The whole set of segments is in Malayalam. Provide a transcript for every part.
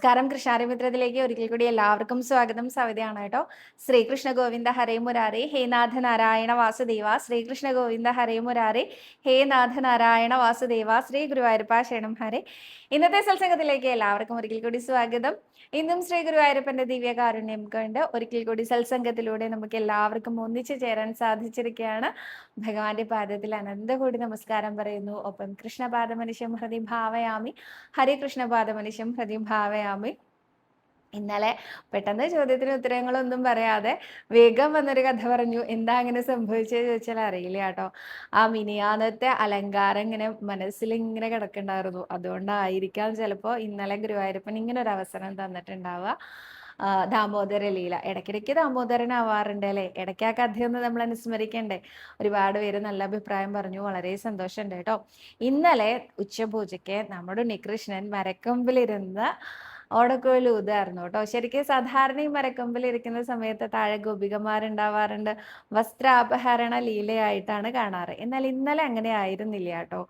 നമസ്കാരം. കൃഷ്ണാരമിത്രത്തിലേക്ക് ഒരിക്കൽ കൂടി എല്ലാവർക്കും സ്വാഗതം. സവിതയാണ് കേട്ടോ. ശ്രീകൃഷ്ണ ഗോവിന്ദ ഹരേ മുരാരി ഹേ നാഥ നാരായണ വാസുദേവ. ശ്രീകൃഷ്ണ ഗോവിന്ദ ഹരേ മുരാരി ഹേ നാഥ നാരായണ വാസുദേവ. ശ്രീ ഗുരുവായൂരപ്പ ശരണം ഹരേ. ഇന്നത്തെ സത്സംഗത്തിലേക്ക് എല്ലാവർക്കും ഒരിക്കൽ കൂടി സ്വാഗതം. ഇന്നും ശ്രീ ഗുരുവായൂരപ്പന്റെ ദിവ്യകാരുണ്യം കണ്ട് ഒരിക്കൽ കൂടി സത്സംഗത്തിലൂടെ നമുക്ക് എല്ലാവർക്കും ഒന്നിച്ചു ചേരാൻ സാധിച്ചിരിക്കുകയാണ്. ഭഗവാന്റെ പാദത്തിൽ അനന്തകോടി നമസ്കാരം പറയുന്നു. ഒപ്പം കൃഷ്ണപാദമനുഷ്യം ഹൃദി ഭാവയാമി. ഹരികൃഷ്ണപാദമനുഷ്യം ഹൃദി ഭാവയാമി. ഇന്നലെ പെട്ടെന്ന് ചോദ്യത്തിന് ഉത്തരങ്ങളൊന്നും പറയാതെ വേഗം വന്നൊരു കഥ പറഞ്ഞു. എന്താ അങ്ങനെ സംഭവിച്ചത് ചോദിച്ചാൽ അറിയില്ല കേട്ടോ. ആ മിനിയാന്നത്തെ അലങ്കാരം ഇങ്ങനെ മനസ്സിൽ ഇങ്ങനെ കിടക്കണ്ടായിരുന്നു. അതുകൊണ്ടായിരിക്കാം ചിലപ്പോൾ ഇന്നലെ ഗുരുവായൂരപ്പൻ ഇങ്ങനെ ഒരു അവസരം തന്നിട്ടുണ്ടാവുക. ദാമോദര ലീല. ഇടയ്ക്കിടയ്ക്ക് ദാമോദരനാവാറുണ്ട് അല്ലേ? ഇടയ്ക്ക് ആ കഥയൊന്ന് നമ്മൾ അനുസ്മരിക്കണ്ടേ? ഒരുപാട് പേര് നല്ല അഭിപ്രായം പറഞ്ഞു. വളരെ സന്തോഷമുണ്ട് കേട്ടോ. ഇന്നലെ ഉച്ചപൂജയ്ക്ക് നമ്മുടെ ഉണ്ണികൃഷ്ണൻ മരക്കൊമ്പിലിരുന്ന് ഓടക്കോയിൽ ഊതായിരുന്നു കേട്ടോ. ശരിക്കും സാധാരണ ഈ മരക്കൊമ്പിൽ ഇരിക്കുന്ന സമയത്ത് താഴെ ഗോപികമാരുണ്ടാവാറുണ്ട് വസ്ത്രാപഹരണ ലീലയായിട്ടാണ് കാണാറ്. എന്നാൽ ഇന്നലെ അങ്ങനെ ആയിരുന്നില്ല കേട്ടോ.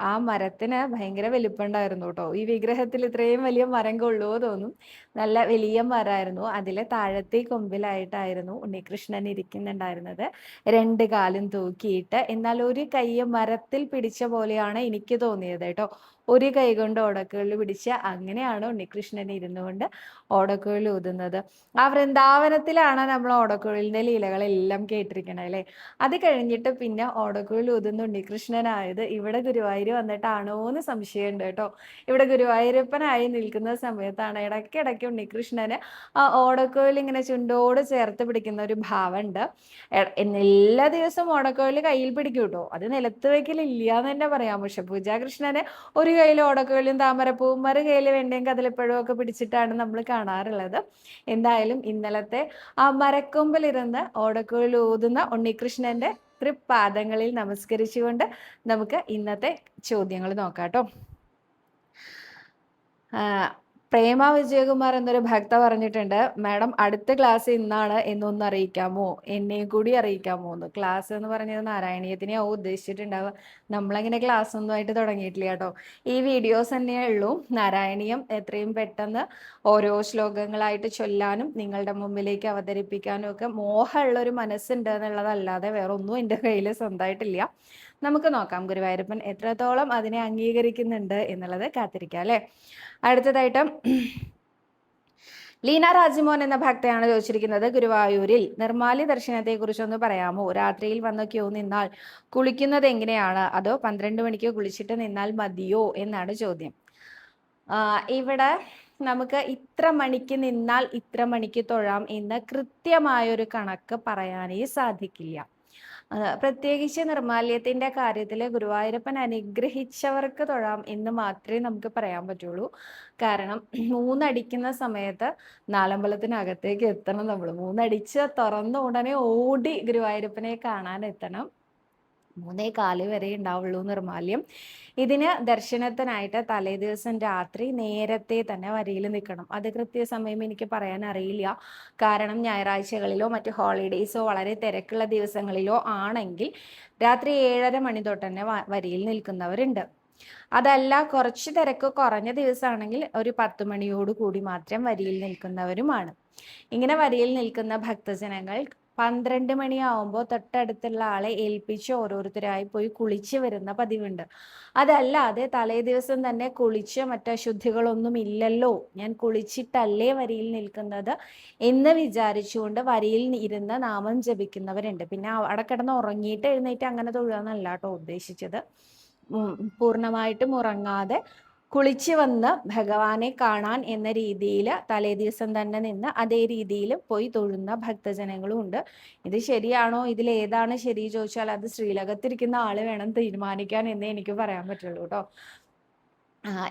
ആ, മരത്തിന് ഭയങ്കര വലിപ്പമുണ്ടായിരുന്നു കേട്ടോ. ഈ വിഗ്രഹത്തിൽ ഇത്രയും വലിയ മരം കൊള്ളുവോ തോന്നും. നല്ല വലിയ മരമായിരുന്നു. അതിലെ താഴത്തെ കൊമ്പിലായിട്ടായിരുന്നു ഉണ്ണികൃഷ്ണൻ ഇരിക്കുന്നുണ്ടായിരുന്നത്. രണ്ട് കാലും തൂക്കിയിട്ട്. എന്നാൽ ഒരു കൈ മരത്തിൽ പിടിച്ച പോലെയാണ് എനിക്ക് തോന്നിയത് കേട്ടോ. ഒരു കൈ കൊണ്ട് ഓടക്കുകളിൽ പിടിച്ച് അങ്ങനെയാണ് ഉണ്ണികൃഷ്ണൻ ഇരുന്നുകൊണ്ട് ഓടക്കുഴൽ ഊതുന്നത്. ആ വൃന്ദാവനത്തിലാണ് നമ്മൾ ഓടക്കുഴലിന്റെ ലീലകളെല്ലാം കേട്ടിരിക്കണത് അല്ലേ? അത് കഴിഞ്ഞിട്ട് പിന്നെ ഓടക്കുഴൽ ഊതുന്ന ഉണ്ണികൃഷ്ണനായത് ഇവിടെ ഗുരുവായൂർ വന്നിട്ടാണോ എന്ന് സംശയമുണ്ട് കേട്ടോ. ഇവിടെ ഗുരുവായൂരപ്പനായി നിൽക്കുന്ന സമയത്താണ് ഇടയ്ക്കിടയ്ക്ക് ഉണ്ണികൃഷ്ണന് ആ ഓടക്കുഴൽ ഇങ്ങനെ ചുണ്ടോട് ചേർത്ത് പിടിക്കുന്ന ഒരു ഭാവമുണ്ട്. എല്ലാ ദിവസവും ഓടക്കുഴൽ കയ്യിൽ പിടിക്കും കേട്ടോ. അത് നിലത്ത് വയ്ക്കലില്ല എന്ന് തന്നെ പറയാം. പക്ഷെ പൂജാകൃഷ്ണന് ഒരു കയ്യിൽ ഓടക്കുകളിലും താമരപ്പൂവും മറു കയ്യിൽ വെണ്ടയും കതിലപ്പഴവും ഒക്കെ പിടിച്ചിട്ടാണ് നമ്മൾ കാണാറുള്ളത്. എന്തായാലും ഇന്നലത്തെ ആ മരക്കൊമ്പിലിരുന്ന് ഓടക്കുഴൽ ഊതുന്ന ഉണ്ണികൃഷ്ണന്റെ തൃപ്പാദങ്ങളിൽ നമസ്കരിച്ചുകൊണ്ട് നമുക്ക് ഇന്നത്തെ ചോദ്യങ്ങൾ നോക്കാം കേട്ടോ. പ്രേമ വിജയകുമാർ എന്നൊരു ഭക്ത പറഞ്ഞിട്ടുണ്ട്. മാഡം അടുത്ത ക്ലാസ് ഇന്നാണ് എന്നൊന്ന് അറിയിക്കാമോ? എന്നെയും കൂടി അറിയിക്കാമോ എന്ന്. ക്ലാസ് എന്ന് പറഞ്ഞത് നാരായണീയത്തിനെയാവും ഉദ്ദേശിച്ചിട്ടുണ്ടാവുക. നമ്മളങ്ങനെ ക്ലാസ് ഒന്നും ആയിട്ട് തുടങ്ങിയിട്ടില്ല കേട്ടോ. ഈ വീഡിയോസ് തന്നെയേ ഉള്ളൂ. നാരായണീയം എത്രയും പെട്ടെന്ന് ഓരോ ശ്ലോകങ്ങളായിട്ട് ചൊല്ലാനും നിങ്ങളുടെ മുമ്പിലേക്ക് അവതരിപ്പിക്കാനും ഒക്കെ മോഹമുള്ളൊരു മനസ്സുണ്ട് എന്നുള്ളതല്ലാതെ വേറെ ഒന്നും എന്റെ കയ്യിൽ സ്വന്തമായിട്ടില്ല. നമുക്ക് നോക്കാം. ഗുരുവായൂരപ്പൻ എത്രത്തോളം അതിനെ അംഗീകരിക്കുന്നുണ്ട് എന്നുള്ളത് കാത്തിരിക്കാം അല്ലേ? അടുത്തതായിട്ട് ലീന രാജിമോൻ എന്ന ഭക്തയാണ് ചോദിച്ചിരിക്കുന്നത്. ഗുരുവായൂരിൽ നിർമാല്യ ദർശനത്തെ കുറിച്ചൊന്ന് പറയാമോ? രാത്രിയിൽ വന്ന് ക്യൂ നിന്നാൽ കുളിക്കുന്നത് എങ്ങനെയാണ്? അതോ പന്ത്രണ്ട് മണിക്ക് കുളിച്ചിട്ട് നിന്നാൽ മതിയോ എന്നാണ് ചോദ്യം. ഇവിടെ നമുക്ക് ഇത്ര മണിക്ക് നിന്നാൽ ഇത്ര മണിക്ക് തൊഴാം എന്ന് കൃത്യമായൊരു കണക്ക് പറയാനേ സാധിക്കില്ല. പ്രത്യേകിച്ച് നിർമാല്യത്തിന്റെ കാര്യത്തിൽ ഗുരുവായൂരപ്പൻ അനുഗ്രഹിച്ചവർക്ക് തൊഴാം എന്ന് മാത്രമേ നമുക്ക് പറയാൻ പറ്റുള്ളൂ. കാരണം മൂന്നടിക്കുന്ന സമയത്ത് നാലമ്പലത്തിനകത്തേക്ക് എത്തണം നമ്മൾ മൂന്നടിച്ച് തുറന്ന ഉടനെ ഓടി ഗുരുവായൂരപ്പനെ കാണാൻ എത്തണം. മൂന്നേ കാൽ വരെ ഉണ്ടാവുള്ളൂ നിർമാല്യം ഇതിന് ദർശനത്തിനായിട്ട് തലേ ദിവസം രാത്രി നേരത്തെ തന്നെ വരിയിൽ നിൽക്കണം. അത് കൃത്യസമയം എനിക്ക് പറയാൻ അറിയില്ല. കാരണം ഞായറാഴ്ചകളിലോ മറ്റ് ഹോളിഡേയ്സോ വളരെ തിരക്കുള്ള ദിവസങ്ങളിലോ ആണെങ്കിൽ രാത്രി ഏഴര മണി തൊട്ട് തന്നെ വരിയിൽ നിൽക്കുന്നവരുണ്ട്. അതല്ല കുറച്ച് തിരക്ക് കുറഞ്ഞ ദിവസമാണെങ്കിൽ ഒരു പത്ത് മണിയോട് കൂടി മാത്രം വരിയിൽ നിൽക്കുന്നവരുമാണ്. ഇങ്ങനെ വരിയിൽ നിൽക്കുന്ന ഭക്തജനങ്ങൾ പന്ത്രണ്ട് മണിയാവുമ്പോൾ തൊട്ടടുത്തുള്ള ആളെ ഏൽപ്പിച്ച് ഓരോരുത്തരായി പോയി കുളിച്ച് വരുന്ന പതിവുണ്ട്. അതല്ലാതെ തലേ ദിവസം തന്നെ കുളിച്ച് മറ്റേ അശുദ്ധികളൊന്നും ഇല്ലല്ലോ. ഞാൻ കുളിച്ചിട്ടല്ലേ വരിയിൽ നിൽക്കുന്നത് എന്ന് വിചാരിച്ചുകൊണ്ട് വരിയിൽ ഇരുന്ന് നാമം ജപിക്കുന്നവരുണ്ട്. പിന്നെ അവിടെ കിടന്ന് ഉറങ്ങിയിട്ട് എഴുന്നേറ്റ് അങ്ങനെ തൊഴുകാന്നല്ല ഉദ്ദേശിച്ചത്. പൂർണമായിട്ടും ഉറങ്ങാതെ കുളിച്ച് വന്ന് ഭഗവാനെ കാണാൻ എന്ന രീതിയിൽ തലേ ദിവസം തന്നെ നിന്ന് അതേ രീതിയിൽ പോയി തൊഴുന്ന ഭക്തജനങ്ങളും ഉണ്ട്. ഇത് ശരിയാണോ? ഇതിൽ ഏതാണ് ശരി ചോദിച്ചാൽ അത് ശ്രീലകത്തിരിക്കുന്ന ആൾ വേണം തീരുമാനിക്കാൻ എന്നേ എനിക്ക് പറയാൻ പറ്റുള്ളൂ കേട്ടോ.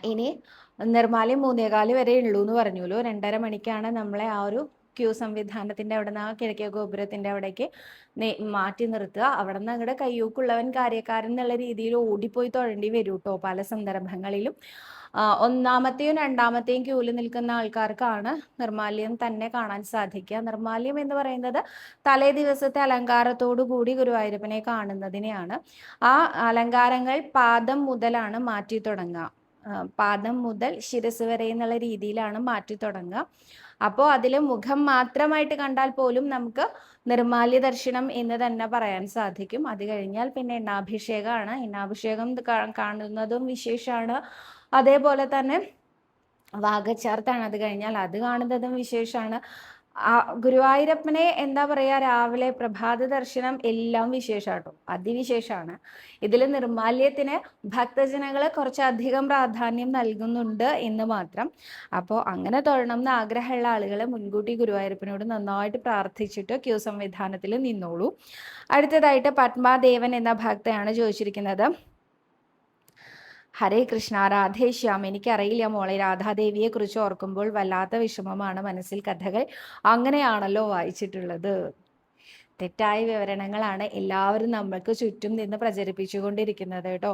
ഇനി നിർമ്മാല്യം മൂന്നേകാൽ വരെ ഉള്ളൂ എന്ന് പറഞ്ഞുല്ലോ രണ്ടര മണിക്കാണ് നമ്മളെ ആ ഒരു ക്യൂ സംവിധാനത്തിന്റെ അവിടെ നിന്ന് ആ കിഴക്കേ ഗോപുരത്തിന്റെ അവിടേക്ക് മാറ്റി നിർത്തുക. അവിടെ നിന്ന് അങ്ങോട്ട് കയ്യൂക്കുള്ളവൻ കാര്യക്കാരൻ എന്നുള്ള രീതിയിൽ ഓടിപ്പോയി തൊഴേണ്ടി വരും കേട്ടോ പല സന്ദർഭങ്ങളിലും. ഒന്നാമത്തെയും രണ്ടാമത്തെയും ക്യൂവിൽ നിൽക്കുന്ന ആൾക്കാർക്കാണ് നിർമാല്യം തന്നെ കാണാൻ സാധിക്കുക. നിർമാല്യം എന്ന് പറയുന്നത് തലേ ദിവസത്തെ അലങ്കാരത്തോടു കൂടി ഗുരുവായൂരപ്പനെ കാണുന്നതിനെയാണ്. ആ അലങ്കാരങ്ങൾ പാദം മുതലാണ് മാറ്റി തുടങ്ങുക. പാദം മുതൽ ശിരസ് വരെ എന്നുള്ള രീതിയിലാണ് മാറ്റി തുടങ്ങുക. അപ്പോൾ അതിൽ മുഖം മാത്രമായിട്ട് കണ്ടാൽ പോലും നമുക്ക് നിർമാല്യ ദർശനം എന്ന് തന്നെ പറയാൻ സാധിക്കും. അത് കഴിഞ്ഞാൽ പിന്നെ എണ്ണാഭിഷേകമാണ്. എണ്ണാഭിഷേകം കാണുന്നതും വിശേഷമാണ്. അതേപോലെ തന്നെ വാഗച്ചാർത്താണ് അത് കഴിഞ്ഞാൽ അത് കാണുന്നതും വിശേഷമാണ്. ഗുരുവായൂരപ്പനെ എന്താ പറയാ രാവിലെ പ്രഭാത ദർശനം എല്ലാം വിശേഷാട്ടോ. അതിവിശേഷമാണ് ഇതിൽ നിർമാല്യത്തിന് ഭക്തജനങ്ങൾ കുറച്ചധികം പ്രാധാന്യം നൽകുന്നുണ്ട് എന്ന് മാത്രം. അപ്പോൾ അങ്ങനെ തൊഴണം എന്ന് ആഗ്രഹമുള്ള ആളുകൾ മുൻകൂട്ടി ഗുരുവായൂരപ്പനോട് നന്നായിട്ട് പ്രാർത്ഥിച്ചിട്ട് ക്യൂ സംവിധാനത്തിൽ നിന്നോളൂ. അടുത്തതായിട്ട് പത്മാദേവൻ എന്ന ഭക്തയാണ് ചോദിച്ചിരിക്കുന്നത്. ഹരേ കൃഷ്ണ രാധേശ്യാം എനിക്കറിയില്ല മോളെ രാധാദേവിയെ കുറിച്ച് ഓർക്കുമ്പോൾ വല്ലാത്ത വിഷമമാണ് മനസ്സിൽ കഥകൾ അങ്ങനെയാണല്ലോ വായിച്ചിട്ടുള്ളത്. തെറ്റായ വിവരണങ്ങളാണ് എല്ലാവരും നമ്മൾക്ക് ചുറ്റും നിന്ന് പ്രചരിപ്പിച്ചുകൊണ്ടിരിക്കുന്നത് കേട്ടോ.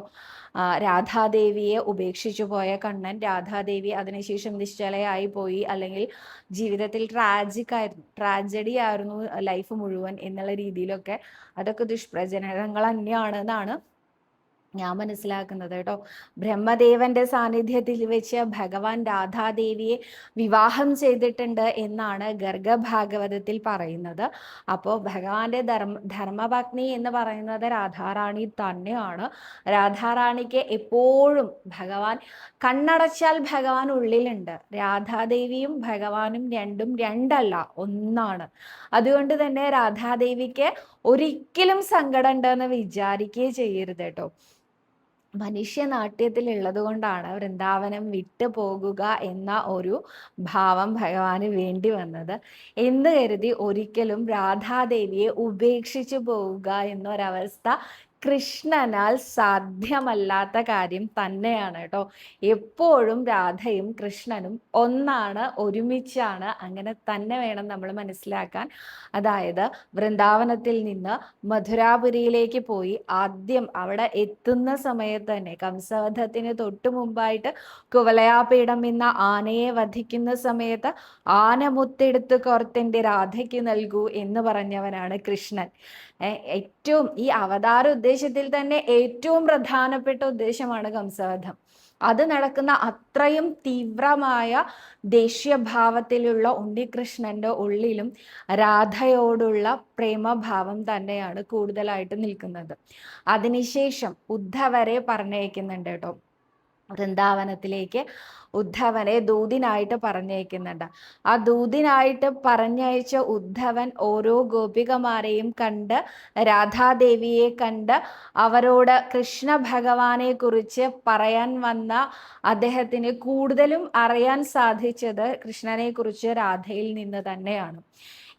രാധാദേവിയെ ഉപേക്ഷിച്ചു പോയ കണ്ണൻ രാധാദേവി അതിനുശേഷം നിശ്ചലയായി പോയി. അല്ലെങ്കിൽ ജീവിതത്തിൽ ട്രാജിക് ആയിരുന്നു ട്രാജഡി ആയിരുന്നു ലൈഫ് മുഴുവൻ എന്നുള്ള രീതിയിലൊക്കെ അതൊക്കെ ദുഷ്പ്രചരണങ്ങൾ തന്നെയാണ് എന്നാണ് ഞാൻ മനസ്സിലാക്കുന്നത് കേട്ടോ. ബ്രഹ്മദേവന്റെ സാന്നിധ്യത്തിൽ വെച്ച് ഭഗവാൻ രാധാദേവിയെ വിവാഹം ചെയ്തിട്ടുണ്ട് എന്നാണ് ഗർഗഭാഗവതത്തിൽ പറയുന്നത്. അപ്പോൾ ഭഗവാന്റെ ധർമ്മ ധർമ്മപത്നി എന്ന് പറയുന്നത് രാധാറാണി തന്നെയാണ്. രാധാറാണിക്ക് എപ്പോഴും ഭഗവാൻ കണ്ണടച്ചാൽ ഭഗവാൻ ഉള്ളിലുണ്ട്. രാധാദേവിയും ഭഗവാനും രണ്ടും രണ്ടല്ല ഒന്നാണ്. അതുകൊണ്ട് തന്നെ രാധാദേവിക്ക് ഒരിക്കലും സങ്കടം ഉണ്ടെന്ന് വിചാരിക്കുകയേ ചെയ്യരുത് കേട്ടോ. മനുഷ്യനാട്യത്തിൽ ഉള്ളത് കൊണ്ടാണ് വൃന്ദാവനം വിട്ടു പോകുക എന്ന ഒരു ഭാവം ഭഗവാന് വേണ്ടി വന്നത്. എന്ന് കരുതി ഒരിക്കലും രാധാദേവിയെ ഉപേക്ഷിച്ചു പോവുക എന്നൊരവസ്ഥ കൃഷ്ണനാൽ സാധ്യമല്ലാത്ത കാര്യം തന്നെയാണ് കേട്ടോ. എപ്പോഴും രാധയും കൃഷ്ണനും ഒന്നാണ് ഒരുമിച്ചാണ്. അങ്ങനെ തന്നെ വേണം നമ്മൾ മനസ്സിലാക്കാൻ. അതായത് വൃന്ദാവനത്തിൽ നിന്ന് മധുരാപുരിയിലേക്ക് പോയി ആദ്യം അവിടെ എത്തുന്ന സമയത്ത് തന്നെ കംസവധത്തിന് തൊട്ടു മുമ്പായിട്ട് കുവലയാപീഠം എന്ന ആനയെ വധിക്കുന്ന സമയത്ത് ആന മുത്തെടുത്ത് കുറത്തിന്റെ രാധയ്ക്ക് നൽകൂ എന്ന് പറഞ്ഞവനാണ് കൃഷ്ണൻ. ഏറ്റവും ഈ അവതാര ഉദ്ദേശത്തിൽ തന്നെ ഏറ്റവും പ്രധാനപ്പെട്ട ഉദ്ദേശമാണ് കംസവധം. അത് നടക്കുന്ന അത്രയും തീവ്രമായ ദേഷ്യഭാവത്തിലുള്ള ഉണ്ണികൃഷ്ണന്റെ ഉള്ളിലും രാധയോടുള്ള പ്രേമഭാവം തന്നെയാണ് കൂടുതലായിട്ട് നിൽക്കുന്നത്. അതിനുശേഷം ഉദ്ധവരെ പറഞ്ഞേക്കുന്നുണ്ട് കേട്ടോ. വൃന്ദാവനത്തിലേക്ക് ഉദ്ധവനെ ദൂതിനായിട്ട് പറഞ്ഞയക്കുന്നുണ്ട്. ആ ദൂതിനായിട്ട് പറഞ്ഞയച്ച ഉദ്ധവൻ ഓരോ ഗോപികമാരെയും കണ്ട് രാധാദേവിയെ കണ്ട് അവരോട് കൃഷ്ണ ഭഗവാനെ കുറിച്ച് പറയാൻ വന്ന അദ്ദേഹത്തിന് കൂടുതലും അറിയാൻ സാധിച്ചത് കൃഷ്ണനെ കുറിച്ച് രാധയിൽ നിന്ന് തന്നെയാണ്.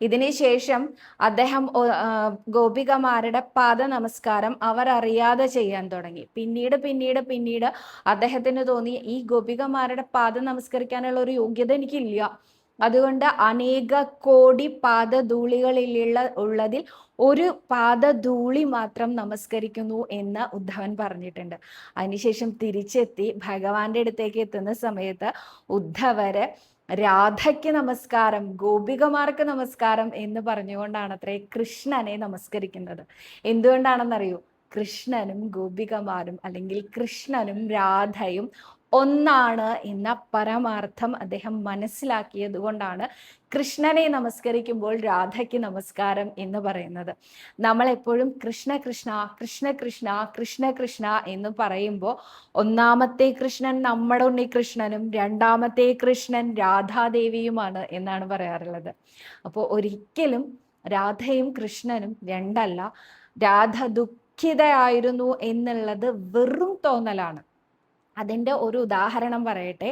ഇതിനുശേഷം അദ്ദേഹം ഗോപികമാരുടെ പാദ നമസ്കാരം അവർ അറിയാതെ ചെയ്യാൻ തുടങ്ങി. പിന്നീട് പിന്നീട് പിന്നീട് അദ്ദേഹത്തിന് തോന്നി ഈ ഗോപികമാരുടെ പാദ നമസ്കരിക്കാനുള്ള ഒരു യോഗ്യത എനിക്കില്ല. അതുകൊണ്ട് അനേക കോടി പാദധൂളികളിലുള്ള ഉള്ളതിൽ ഒരു പാദധൂളി മാത്രം നമസ്കരിക്കുന്നു എന്ന് ഉദ്ധവൻ പറഞ്ഞിട്ടുണ്ട്. അതിനുശേഷം തിരിച്ചെത്തി ഭഗവാന്റെ അടുത്തേക്ക് എത്തുന്ന സമയത്ത് ഉദ്ധവര് രാധയ്ക്ക് നമസ്കാരം ഗോപികമാർക്ക് നമസ്കാരം എന്ന് പറഞ്ഞുകൊണ്ടാണ് അത്രേ കൃഷ്ണനെ നമസ്കരിക്കുന്നത്. എന്തുകൊണ്ടാണെന്നറിയൂ? കൃഷ്ണനും ഗോപികമാരും അല്ലെങ്കിൽ കൃഷ്ണനും രാധയും ഒന്നാണ് എന്ന പരമാർത്ഥം അദ്ദേഹം മനസ്സിലാക്കിയത് കൊണ്ടാണ് കൃഷ്ണനെ നമസ്കരിക്കുമ്പോൾ രാധയ്ക്ക് നമസ്കാരം എന്ന് പറയുന്നത്. നമ്മളെപ്പോഴും കൃഷ്ണ കൃഷ്ണ കൃഷ്ണ കൃഷ്ണ കൃഷ്ണ കൃഷ്ണ എന്ന് പറയുമ്പോൾ ഒന്നാമത്തെ കൃഷ്ണൻ നമ്മുടെ ഉണ്ണി കൃഷ്ണനും രണ്ടാമത്തെ കൃഷ്ണൻ രാധാദേവിയുമാണ് എന്നാണ് പറയാറുള്ളത്. അപ്പോൾ ഒരിക്കലും രാധയും കൃഷ്ണനും രണ്ടല്ല. രാധ ദുഃഖിതയായിരുന്നു എന്നുള്ളത് വെറും തോന്നലാണ്. അതിന്റെ ഒരു ഉദാഹരണം പറയട്ടെ.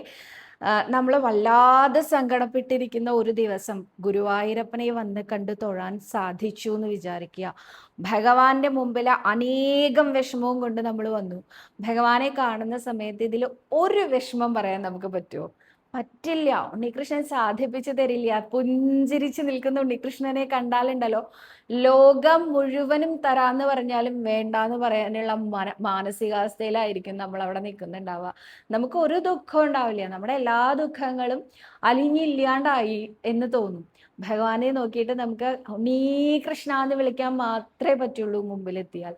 നമ്മൾ വല്ലാതെ സങ്കടപ്പെട്ടിരിക്കുന്ന ഒരു ദിവസം ഗുരുവായൂരപ്പനെ വന്ന് കണ്ടു തൊഴാൻ സാധിച്ചു എന്ന് വിചാരിക്കുക. ഭഗവാന്റെ മുമ്പിൽ അനേകം വിഷമവും കൊണ്ട് നമ്മൾ വന്നു. ഭഗവാനെ കാണുന്ന സമയത്ത് ഇതിൽ ഒരു വിഷമം പറയാൻ നമുക്ക് പറ്റുമോ പറ്റില്ല. ഉണ്ണികൃഷ്ണൻ സാധിപ്പിച്ചു തരില്ല. പുഞ്ചിരിച്ചു നിൽക്കുന്ന ഉണ്ണികൃഷ്ണനെ കണ്ടാലുണ്ടല്ലോ. ലോകം മുഴുവനും തരാന്ന് പറഞ്ഞാലും വേണ്ടാന്ന് പറയാനുള്ള മന മാനസികാവസ്ഥയിലായിരിക്കും നമ്മൾ അവിടെ നിൽക്കുന്നുണ്ടാവുക. നമുക്ക് ഒരു ദുഃഖം ഉണ്ടാവില്ല. നമ്മുടെ എല്ലാ ദുഃഖങ്ങളും അലിഞ്ഞില്ലാണ്ടായി എന്ന് തോന്നും. ഭഗവാനെ നോക്കിയിട്ട് നമുക്ക് ഉണ്ണീകൃഷ്ണ എന്ന് വിളിക്കാൻ മാത്രമേ പറ്റുള്ളൂ മുമ്പിലെത്തിയാൽ.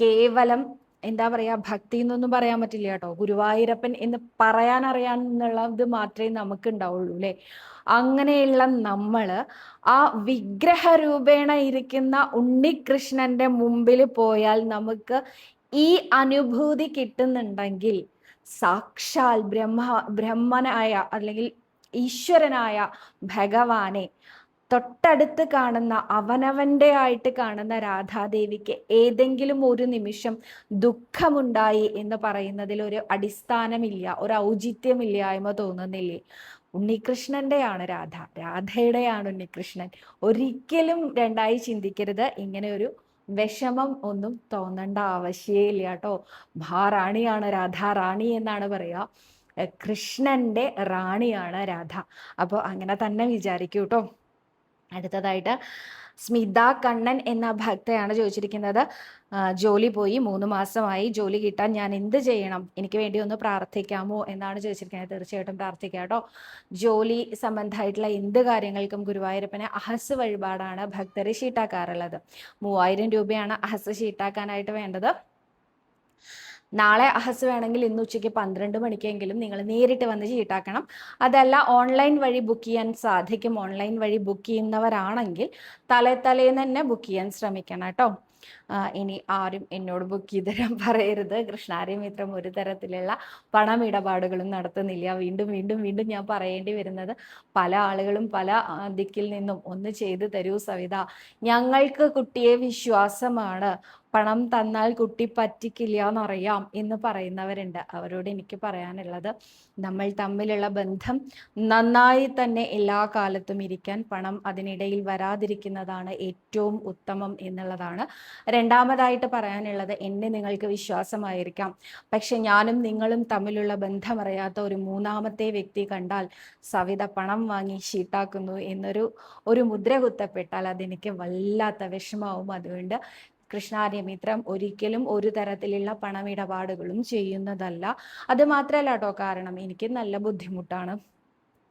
കേവലം എന്താ പറയാ ഭക്തി എന്നൊന്നും പറയാൻ പറ്റില്ല കേട്ടോ. ഗുരുവായൂരപ്പൻ എന്ന് പറയാൻ അറിയാൻ അറിയാന്നുള്ളത് മാത്രമേ നമുക്ക് ഉണ്ടാവുള്ളൂ അല്ലെ? അങ്ങനെയുള്ള നമ്മൾ ആ വിഗ്രഹ രൂപേണ ഇരിക്കുന്ന ഉണ്ണികൃഷ്ണന്റെ മുമ്പിൽ പോയാൽ നമുക്ക് ഈ അനുഭൂതി കിട്ടുന്നുണ്ടെങ്കിൽ സാക്ഷാൽ ബ്രഹ്മ ബ്രഹ്മനായ അല്ലെങ്കിൽ ഈശ്വരനായ ഭഗവാനെ തൊട്ടടുത്ത് കാണുന്ന അവനവന്റെ ആയിട്ട് കാണുന്ന രാധാദേവിക്ക് ഏതെങ്കിലും ഒരു നിമിഷം ദുഃഖമുണ്ടായി എന്ന് പറയുന്നതിൽ ഒരു അടിസ്ഥാനമില്ല ഒരു ഔചിത്യമില്ലായ്മ തോന്നുന്നില്ലേ? ഉണ്ണികൃഷ്ണന്റെയാണ് രാധ. രാധയുടെയാണ് ഉണ്ണികൃഷ്ണൻ. ഒരിക്കലും രണ്ടായി ചിന്തിക്കരുത്. ഇങ്ങനെ ഒരു വിഷമം ഒന്നും തോന്നേണ്ട ആവശ്യമില്ല കേട്ടോ. മഹാറാണിയാണ് രാധ. റാണി എന്നാണ് പറയുക. കൃഷ്ണന്റെ റാണിയാണ് രാധ. അപ്പോൾ അങ്ങനെ തന്നെ വിചാരിക്കൂ കേട്ടോ. അടുത്തതായിട്ട് സ്മിത കണ്ണൻ എന്ന ഭക്തയാണ് ചോദിച്ചിരിക്കുന്നത്. ജോലി പോയി മൂന്ന് മാസമായി. ജോലി കിട്ടാൻ ഞാൻ എന്ത് ചെയ്യണം? എനിക്ക് വേണ്ടി ഒന്ന് പ്രാർത്ഥിക്കാമോ എന്നാണ് ചോദിച്ചിരിക്കുന്നത്. തീർച്ചയായിട്ടും പ്രാർത്ഥിക്കാം കേട്ടോ. ജോലി സംബന്ധമായിട്ടുള്ള എന്ത് കാര്യങ്ങൾക്കും ഗുരുവായൂരപ്പനെ അഹസ് വഴിപാടാണ് ഭക്തർ ഷീട്ടാക്കാറുള്ളത്. മൂവായിരം രൂപയാണ് അഹസ് ഷീട്ടാക്കാനായിട്ട് വേണ്ടത്. നാളെ അഹസ് വേണമെങ്കിൽ ഇന്ന് ഉച്ചയ്ക്ക് പന്ത്രണ്ട് മണിക്കെങ്കിലും നിങ്ങൾ നേരിട്ട് വന്ന് ചീട്ടാക്കണം. അതല്ല ഓൺലൈൻ വഴി ബുക്ക് ചെയ്യാൻ സാധിക്കും. ഓൺലൈൻ വഴി ബുക്ക് ചെയ്യുന്നവരാണെങ്കിൽ തലേ തലേന്ന് തന്നെ ബുക്ക് ചെയ്യാൻ ശ്രമിക്കണം കേട്ടോ. ഇനി ആരും എന്നോട് ബുക്ക് ചെയ്ത് തരാൻ പറയരുത്. കൃഷ്ണാരി മിത്രം ഒരു തരത്തിലുള്ള പണമിടപാടുകളും നടത്തുന്നില്ല. വീണ്ടും വീണ്ടും വീണ്ടും ഞാൻ പറയേണ്ടി വരുന്നത് പല ആളുകളും പല ദിക്കിൽ നിന്നും ഒന്ന് ചെയ്തു തരൂ സവിത. ഞങ്ങൾക്ക് കുട്ടിയെ വിശ്വാസമാണ്. പണം തന്നാൽ കുട്ടി പറ്റിക്കില്ല എന്നറിയാം എന്ന് പറയുന്നവരുണ്ട്. അവരോട് എനിക്ക് പറയാനുള്ളത് നമ്മൾ തമ്മിലുള്ള ബന്ധം നന്നായി തന്നെ എല്ലാ കാലത്തും ഇരിക്കാൻ പണം അതിനിടയിൽ വരാതിരിക്കുന്നതാണ് ഏറ്റവും ഉത്തമം എന്നുള്ളതാണ്. രണ്ടാമതായിട്ട് പറയാനുള്ളത് എന്നെ നിങ്ങൾക്ക് വിശ്വാസമായിരിക്കാം. പക്ഷെ ഞാനും നിങ്ങളും തമ്മിലുള്ള ബന്ധമറിയാത്ത ഒരു മൂന്നാമത്തെ വ്യക്തി കണ്ടാൽ സവിത പണം വാങ്ങി ഷീട്ടാക്കുന്നു എന്നൊരു ഒരു മുദ്ര കുത്തപ്പെട്ടാൽ അതെനിക്ക് വല്ലാത്ത വിഷമാവും അതുകൊണ്ട് കൃഷ്ണാര്യമിത്രം ഒരിക്കലും ഒരു തരത്തിലുള്ള പണമിടപാടുകളും ചെയ്യുന്നതല്ല. അത് മാത്രമല്ല കേട്ടോ കാരണം എനിക്ക് നല്ല ബുദ്ധിമുട്ടാണ്.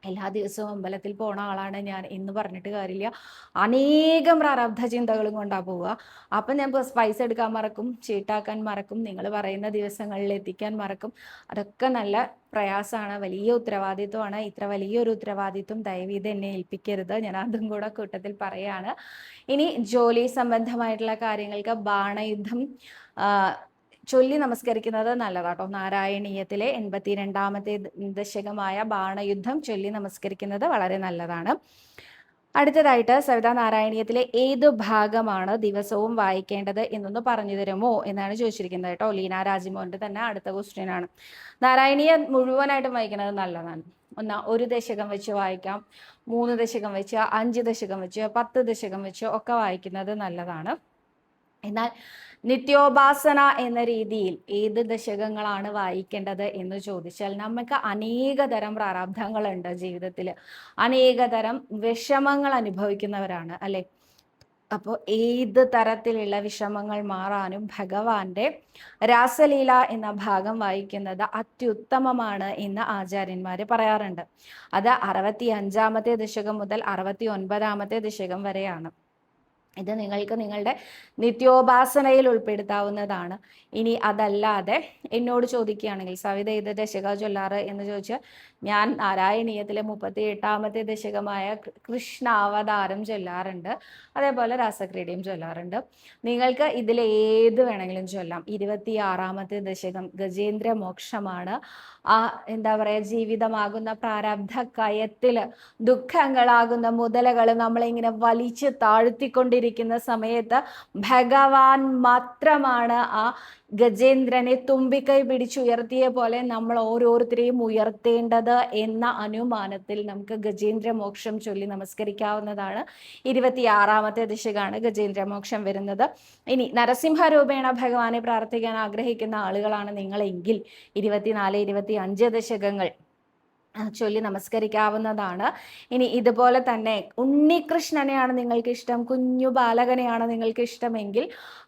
എല്ലാ ദിവസവും അമ്പലത്തിൽ പോണ ആളാണ് ഞാൻ എന്ന് പറഞ്ഞിട്ട് കാര്യമില്ല. അനേകം പ്രാരബ്ധ ചിന്തകളും കൊണ്ടാ പോവുക. അപ്പം ഞാൻ സ്പൈസ് എടുക്കാൻ മറക്കും ചീട്ടാക്കാൻ മറക്കും നിങ്ങൾ പറയുന്ന ദിവസങ്ങളിൽ എത്തിക്കാൻ മറക്കും. അതൊക്കെ നല്ല പ്രയാസമാണ് വലിയ ഉത്തരവാദിത്വമാണ്. ഇത്ര വലിയൊരു ഉത്തരവാദിത്വം ദയവീത് എന്നെ ഏൽപ്പിക്കരുത്. ഞാൻ അതും കൂടെ കൂട്ടത്തിൽ പറയാണ്. ഇനി ജോലി സംബന്ധമായിട്ടുള്ള കാര്യങ്ങൾക്ക് ബാണയുദ്ധം ചൊല്ലി നമസ്കരിക്കുന്നത് നല്ലതാട്ടോ. നാരായണീയത്തിലെ എൺപത്തിരണ്ടാമത്തെ ദശകമായ ബാണയുദ്ധം ചൊല്ലി നമസ്കരിക്കുന്നത് വളരെ നല്ലതാണ്. അടുത്തതായിട്ട് സവിതാ നാരായണീയത്തിലെ ഏതു ഭാഗമാണ് ദിവസവും വായിക്കേണ്ടത് എന്നൊന്ന് പറഞ്ഞു തരുമോ എന്നാണ് ചോദിച്ചിരിക്കുന്നത് കേട്ടോ. ലീന രാജിമോന്റെ തന്നെ അടുത്ത ക്വസ്റ്റ്യനാണ് നാരായണീയ മുഴുവനായിട്ടും വായിക്കുന്നത് നല്ലതാണ്. ഒന്നാ ഒരു ദശകം വെച്ച് വായിക്കാം മൂന്ന് ദശകം വെച്ച് അഞ്ച് ദശകം വെച്ച് പത്ത് ദശകം വെച്ച് ഒക്കെ വായിക്കുന്നത് നല്ലതാണ്. എന്നാൽ നിത്യോപാസന എന്ന രീതിയിൽ ഏത് ദശകങ്ങളാണ് വായിക്കേണ്ടത് എന്ന് ചോദിച്ചാൽ നമുക്ക് അനേക തരം പ്രാരാബ്ധങ്ങളുണ്ട് ജീവിതത്തിൽ. അനേക തരം വിഷമങ്ങൾ അനുഭവിക്കുന്നവരാണ് അല്ലെ? അപ്പോൾ ഏത് തരത്തിലുള്ള വിഷമങ്ങൾ മാറാനും ഭഗവാന്റെ രാസലീല എന്ന ഭാഗം വായിക്കുന്നത് അത്യുത്തമമാണ് എന്ന് ആചാര്യന്മാര് പറയാറുണ്ട്. അത് അറുപത്തി അഞ്ചാമത്തെ ദശകം മുതൽ അറുപത്തി ഒൻപതാമത്തെ ദശകം വരെയാണ്. ഇത് നിങ്ങൾക്ക് നിങ്ങളുടെ നിത്യോപാസനയിൽ ഉൾപ്പെടുത്താവുന്നതാണ്. ഇനി അതല്ലാതെ എന്നോട് ചോദിക്കുകയാണെങ്കിൽ സവിത ഇത് ദശക ചൊല്ലാറ് എന്ന് ചോദിച്ചാൽ ഞാൻ നാരായണീയത്തിലെ മുപ്പത്തി എട്ടാമത്തെ ദശകമായ കൃഷ്ണാവതാരം ചൊല്ലാറുണ്ട് അതേപോലെ രാസക്രീഡയും ചൊല്ലാറുണ്ട് നിങ്ങൾക്ക് ഇതിൽ ഏത് വേണമെങ്കിലും ചൊല്ലാം ഇരുപത്തി ആറാമത്തെ ദശകം ഗജേന്ദ്ര മോക്ഷമാണ് ആ എന്താ പറയുക ജീവിതമാകുന്ന പ്രാരബ്ധ കയത്തിൽ ദുഃഖങ്ങളാകുന്ന മുതലകൾ നമ്മളിങ്ങനെ വലിച്ചു താഴ്ത്തിക്കൊണ്ടിരിക്കുന്ന സമയത്ത് ഭഗവാൻ മാത്രമാണ് ആ ഗജേന്ദ്രനെ തുമ്പിക്കൈ പിടിച്ചുയർത്തിയ പോലെ നമ്മൾ ഓരോരുത്തരെയും ഉയർത്തേണ്ടത് എന്ന അനുമാനത്തിൽ നമുക്ക് ഗജേന്ദ്ര മോക്ഷം ചൊല്ലി നമസ്കരിക്കാവുന്നതാണ്. ഇരുപത്തിയാറാമത്തെ ദിശകാണ് ഗജേന്ദ്ര മോക്ഷം വരുന്നത്. ഇനി നരസിംഹരൂപേണ ഭഗവാനെ പ്രാർത്ഥിക്കാൻ ആഗ്രഹിക്കുന്ന ആളുകളാണ് നിങ്ങളെങ്കിൽ. ഇരുപത്തിനാല് ഇരുപത്തി അഞ്ച് ദശകങ്ങൾ ചൊല്ലി നമസ്കരിക്കാവുന്നതാണ്. ഇനി ഇതുപോലെ തന്നെ ഉണ്ണികൃഷ്ണനെയാണ് നിങ്ങൾക്ക് ഇഷ്ടം കുഞ്ഞു ബാലകനെയാണ് നിങ്ങൾക്ക് ഇഷ്ടമെങ്കിൽ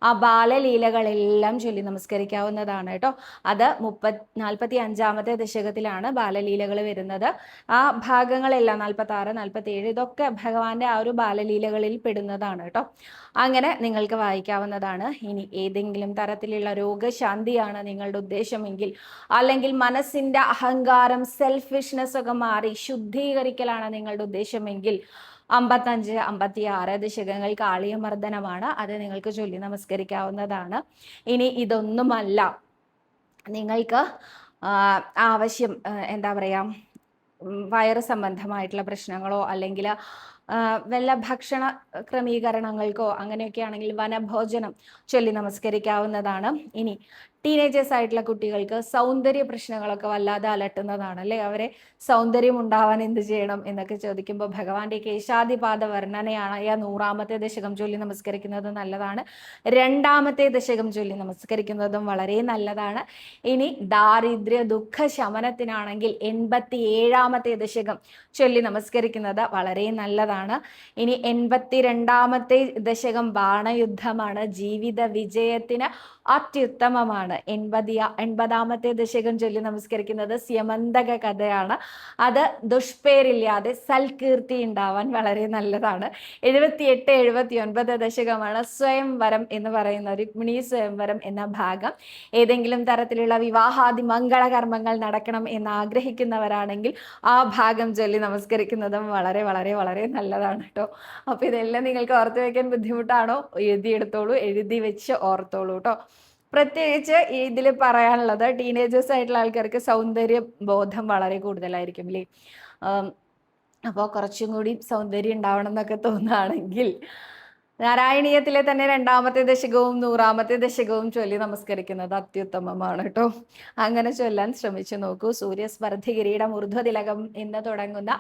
ആ ബാലലീലകളെല്ലാം ചൊല്ലി നമസ്കരിക്കാവുന്നതാണ് കേട്ടോ. അത് മുപ്പത് നാൽപ്പത്തി അഞ്ചാമത്തെ ദശകത്തിലാണ് ബാലലീലകൾ വരുന്നത്. ആ ഭാഗങ്ങളെല്ലാം നാൽപ്പത്തി ആറ് നാൽപ്പത്തി ഏഴ് ഇതൊക്കെ ഭഗവാന്റെ ആ ഒരു ബാലലീലകളിൽ പെടുന്നതാണ് കേട്ടോ. അങ്ങനെ നിങ്ങൾക്ക് വായിക്കാവുന്നതാണ്. ഇനി ഏതെങ്കിലും തരത്തിലുള്ള രോഗശാന്തിയാണ് നിങ്ങളുടെ ഉദ്ദേശമെങ്കിൽ അല്ലെങ്കിൽ മനസ്സിന്റെ അഹങ്കാരം സെൽഫിഷ്നെസ് ഒക്കെ മാറി ശുദ്ധീകരിക്കലാണ് നിങ്ങളുടെ ഉദ്ദേശമെങ്കിൽ അമ്പത്തഞ്ച് അമ്പത്തി ആറ് ദശകങ്ങൾ കാളിയമർദ്ദനമാണ്. അത് നിങ്ങൾക്ക് ചൊല്ലി നമസ്കരിക്കാവുന്നതാണ്. ഇനി ഇതൊന്നുമല്ല. നിങ്ങൾക്ക് ആവശ്യം എന്താ പറയുക വയറ് സംബന്ധമായിട്ടുള്ള പ്രശ്നങ്ങളോ അല്ലെങ്കിൽ വല്ല ഭക്ഷണ ക്രമീകരണങ്ങൾക്കോ അങ്ങനെയൊക്കെ ആണെങ്കിൽ വനഭോജനം ചൊല്ലി നമസ്കരിക്കാവുന്നതാണ്. ഇനി ടീനേജേഴ്സ് ആയിട്ടുള്ള കുട്ടികൾക്ക് സൗന്ദര്യ പ്രശ്നങ്ങളൊക്കെ വല്ലാതെ അലട്ടുന്നതാണ് അല്ലേ? അവരെ സൗന്ദര്യം ഉണ്ടാവാൻ എന്ത് ചെയ്യണം എന്നൊക്കെ ചോദിക്കുമ്പോൾ ഭഗവാന്റെ കേശാദിപാദ വർണനയാണ് ആ നൂറാമത്തെ ദശകം ചൊല്ലി നമസ്കരിക്കുന്നത് നല്ലതാണ്. രണ്ടാമത്തെ ദശകം ചൊല്ലി നമസ്കരിക്കുന്നതും വളരെ നല്ലതാണ്. ഇനി ദാരിദ്ര്യ ദുഃഖ ശമനത്തിനാണെങ്കിൽ എൺപത്തി ഏഴാമത്തെ ദശകം ചൊല്ലി നമസ്കരിക്കുന്നത് വളരെ നല്ലതാണ്. ഇനി എൺപത്തി രണ്ടാമത്തെ ദശകം ബാണയുദ്ധമാണ്. ജീവിത വിജയത്തിന് അത്യുത്തമമാണ്. എൺപതിയ എൺപതാമത്തെ ദശകം ചൊല്ലി നമസ്കരിക്കുന്നത് സ്യമന്തക കഥയാണ്. അത് ദുഷ്പേരില്ലാതെ സൽകീർത്തി ഉണ്ടാവാൻ വളരെ നല്ലതാണ്. എഴുപത്തിയെട്ട് എഴുപത്തി ഒൻപത് ദശകമാണ് സ്വയംവരം എന്ന് പറയുന്ന രുക്മിണി സ്വയംവരം എന്ന ഭാഗം. ഏതെങ്കിലും തരത്തിലുള്ള വിവാഹാദി മംഗളകർമ്മങ്ങൾ നടക്കണം എന്ന് ആഗ്രഹിക്കുന്നവരാണെങ്കിൽ ആ ഭാഗം ചൊല്ലി നമസ്കരിക്കുന്നതും വളരെ വളരെ വളരെ നല്ലതാണ് കേട്ടോ അപ്പോൾ ഇതെല്ലാം നിങ്ങൾക്ക് ഓർത്തു വയ്ക്കാൻ ബുദ്ധിമുട്ടാണോ? എഴുതിയെടുത്തോളൂ എഴുതി വെച്ച് ഓർത്തോളൂ കേട്ടോ പ്രത്യേകിച്ച് ഇതിൽ പറയാനുള്ളത് ടീനേജേഴ്സ് ആയിട്ടുള്ള ആൾക്കാർക്ക് സൗന്ദര്യ ബോധം വളരെ കൂടുതലായിരിക്കും അല്ലേ അപ്പോൾ കുറച്ചും കൂടി സൗന്ദര്യം ഉണ്ടാവണം എന്നൊക്കെ തോന്നുകയാണെങ്കിൽ നാരായണീയത്തിലെ തന്നെ രണ്ടാമത്തെ ദശകവും നൂറാമത്തെ ദശകവും ചൊല്ലി നമസ്കരിക്കുന്നത് അത്യുത്തമമാണ് കേട്ടോ. അങ്ങനെ ചൊല്ലാൻ ശ്രമിച്ചു നോക്കൂ. സൂര്യസ്പർദ്ധി കിരീടം ഊർധ്വതിലകം എന്ന് തുടങ്ങുന്ന